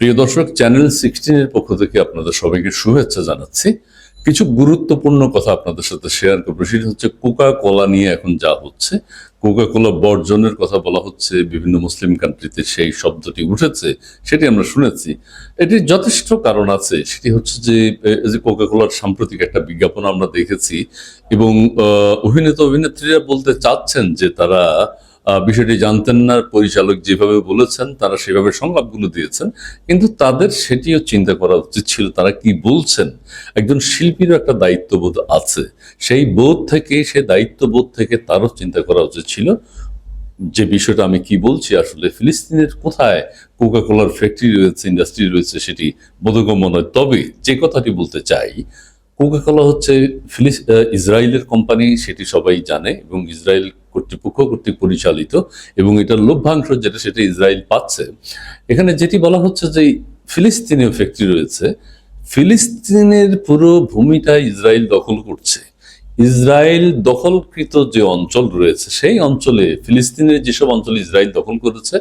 প্রিয় দর্শক চ্যানেল সিক্সটিনের পক্ষ থেকে আপনাদের সবাইকে শুভেচ্ছা জানাচ্ছি। কিছু গুরুত্বপূর্ণ কথা আপনাদের সাথে শেয়ার করব। সেটা হচ্ছে কোকা কোলা নিয়ে এখন যা হচ্ছে। কোকা কোলা বর্জনের কথা বলা হচ্ছে, বিভিন্ন মুসলিম কান্ট্রিতে সেই শব্দটি উঠেছে, সেটি আমরা শুনেছি। এটির যথেষ্ট কারণ আছে। সেটি হচ্ছে যে যে কোকা কোলার সাম্প্রতিক একটা বিজ্ঞাপন আমরা দেখেছি এবং অভিনেতা অভিনেত্রীরা বলতে চাচ্ছেন যে তারা বিষয়টি জানতেন না, পরিচালক যেভাবে বলেছেন, তারা সেভাবে সংলাপগুলো দিয়েছেন, কিন্তু তাদের সেটিও চিন্তা করা উচিত ছিল তারা কি বলছেন। একজন শিল্পীরও একটা দায়িত্ববোধ আছে। সেই বোধ থেকে, সে দায়িত্ববোধ থেকে তারও চিন্তা করা উচিত ছিল, যে বিষয়টা আমি কি বলছি, আসলে ফিলিস্তিনের কোথায় কোকা কোলার ফ্যাক্টরি রয়েছে, ইন্ডাস্ট্রি রয়েছে, সেটি বোধগম্য নয়। তবে যে কথাটি বলতে চাই কোকা কোলা হচ্ছে ফিলিস ইসরায়েলের কোম্পানি, সেটি সবাই জানে, এবং ইসরায়েল কর্তৃপক্ষ কর্তৃক পরিচালিত এবং এটার লভ্যাংশ যেটা সেটা ইসরায়েল পাচ্ছে। এখানে যেটি বলা হচ্ছে যে ফিলিস্তিনীয় ফ্যাক্টরি রয়েছে, ফিলিস্তিনের পুরো ভূমিটা ইসরায়েল দখল করছে। ইসরায়েল দখলকৃত যে অঞ্চল রয়েছে, সেই অঞ্চলে ফিলিস্তিনের যেসব অঞ্চল ইসরায়েল দখল করেছে,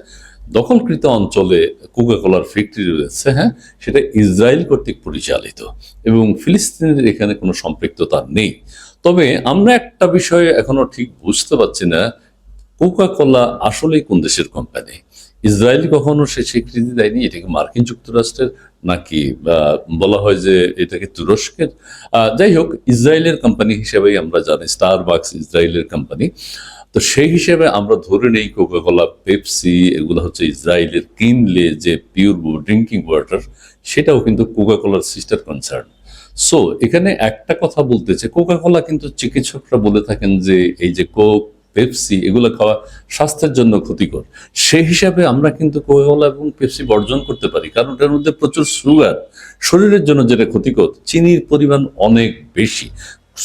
দখলকৃত অঞ্চলে কোকাকোলার ফ্যাক্টরি রয়েছে হ্যাঁ? সেটা ইসরায়েল কর্তৃক পরিচালিত এবং ফিলিস্তিনের এখানে কোনো সম্পৃক্ততা নেই। তবে আমরা একটা বিষয় এখনও ঠিক বুঝতে পারছি না কোকা কোলা আসলেই কোন দেশের কোম্পানি ইসরায়েল কখনো সে স্বীকৃতি দেয়নি? এটাকে মার্কিন যুক্তরাষ্ট্রের? নাকি বলা হয় যে এটাকে তুরস্কের? যাই হোক, ইসরায়েলের কোম্পানি হিসেবেই আমরা জানি স্টার বাক্স ইসরায়েলের কোম্পানি তো সেই হিসেবে আমরা ধরে নেই কোকা কোলা পেপসি এগুলো হচ্ছে ইসরায়েলের কিনলে যে পিওর ড্রিঙ্কিং ওয়াটার সেটাও কিন্তু কোকা কোলার সিস্টার কনসার্ন সো এখানে একটা কথা বলতেছে কোকা কোলা কিন্তু চিকিৎসকরা বলে থাকেন যে এই যে কোক পেপসি এগুলো খাওয়া স্বাস্থ্যের জন্য ক্ষতিকর। সেই হিসাবে আমরা কিন্তু কোকাকোলা এবং পেপসি বর্জন করতে পারি, কারণ এটার মধ্যে প্রচুর সুগার শরীরের জন্য যেটা ক্ষতিকর, চিনির পরিমাণ অনেক বেশি।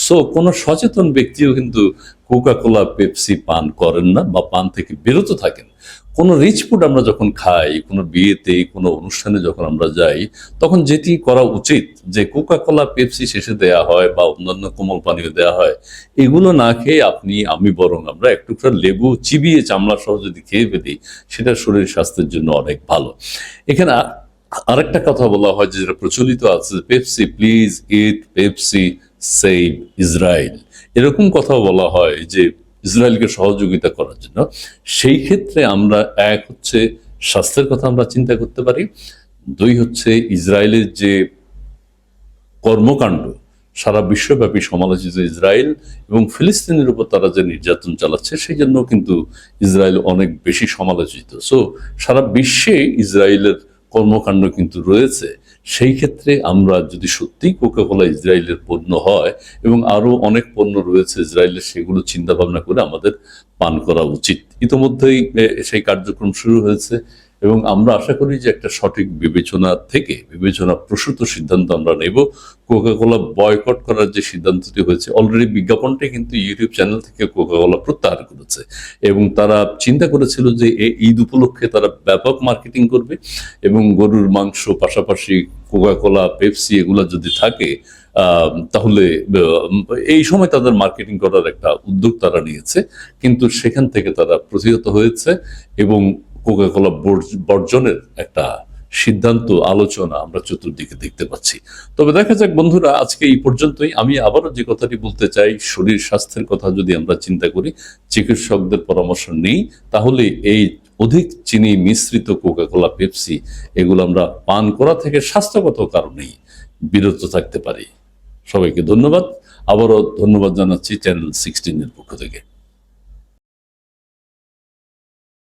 সো কোনো সচেতন ব্যক্তিও কিন্তু কোকা কোলা পেপসি পান করেন না বা পান থেকে বিরত থাকেন। কোনো রিচ ফুড আমরা যখন খাই, কোনো বিয়েতে, কোনো অনুষ্ঠানে যখন আমরা যাই, তখন যেটি করা উচিত যে কোকা কোলা পেপসি শেষে দেয়া হয় বা অন্যান্য কোমল পানীয় দেয়া হয়, এগুলো না খেয়ে আপনি, আমি বরং আমরা একটু লেবু চিবিয়ে চামড়া সহ যদি খেয়ে ফেলি, সেটা শরীর স্বাস্থ্যের জন্য অনেক ভালো। এখানে আরেকটা কথা বলা হয় যেটা প্রচলিত আছে Pepsi please eat Pepsi save Israel এরকম কথাও বলা হয় যে ইসরায়েলকে সহযোগিতা করার জন্য। সেই ক্ষেত্রে আমরা এক হচ্ছে স্বাস্থ্যের কথা আমরা চিন্তা করতে পারি। দুই হচ্ছে ইসরায়েলের যে কর্মকাণ্ড, সারা বিশ্বব্যাপী সমালোচিত ইসরায়েল এবং ফিলিস্তিনের উপর তারা যে নির্যাতন চালাচ্ছে, সেই জন্য কিন্তু ইসরায়েল অনেক বেশি সমালোচিত। সো সারা বিশ্বে ইসরায়েলের কর্মকাণ্ড কিন্তু রয়েছে, সেই ক্ষেত্রে আমরা যদি সত্যি কোকাকোলা ইসরায়েলের পণ্য হয় এবং আরও অনেক পণ্য রয়েছে ইসরায়েলের, সেগুলো চিন্তা ভাবনা করে আমাদের পান করা উচিত। ইতোমধ্যেই সেই কার্যক্রম শুরু হয়েছে। এবং আমরা আশা করি যে একটা সঠিক বিবেচনা থেকে, বিবেচনা প্রসূত সিদ্ধান্ত আমরা নেব। কোকাকোলা বয়কট করার যে সিদ্ধান্তটি হয়েছে অলরেডি বিজ্ঞাপনটি কিন্তু ইউটিউব চ্যানেল থেকে কোকাকোলা প্রত্যাহার করেছে। এবং তারা চিন্তা করেছিল যে এই ঈদ উপলক্ষে তারা ব্যাপক মার্কেটিং করবে এবং গরুর মাংস পাশাপাশি কোকাকোলা পেপসি এগুলা যদি থাকে তাহলে এই সময় তাদের মার্কেটিং করার একটা উদ্যোগ তারা নিয়েছে। কিন্তু সেখান থেকে তারা প্রতিহত হয়েছে এবং কোকাকোলা বর্জনের একটা সিদ্ধান্ত, আলোচনা আমরা চতুর্দিকে দেখতে পাচ্ছি। তবে দেখা যাক বন্ধুরা, আজকে এই পর্যন্তই। আমি আবারও যে কথাটি বলতে চাই, শরীর স্বাস্থ্যের কথা যদি আমরা চিন্তা করি, চিকিৎসকদের পরামর্শ নেই, তাহলে এই অধিক চিনি মিশ্রিত কোকা কোকাকোলা পেপসি এগুলো আমরা পান করা থেকে স্বাস্থ্যগত কারণেই বিরত থাকতে পারি। সবাইকে ধন্যবাদ। আবারও ধন্যবাদ জানাচ্ছি চ্যানেল সিক্সটিনের পক্ষ থেকে।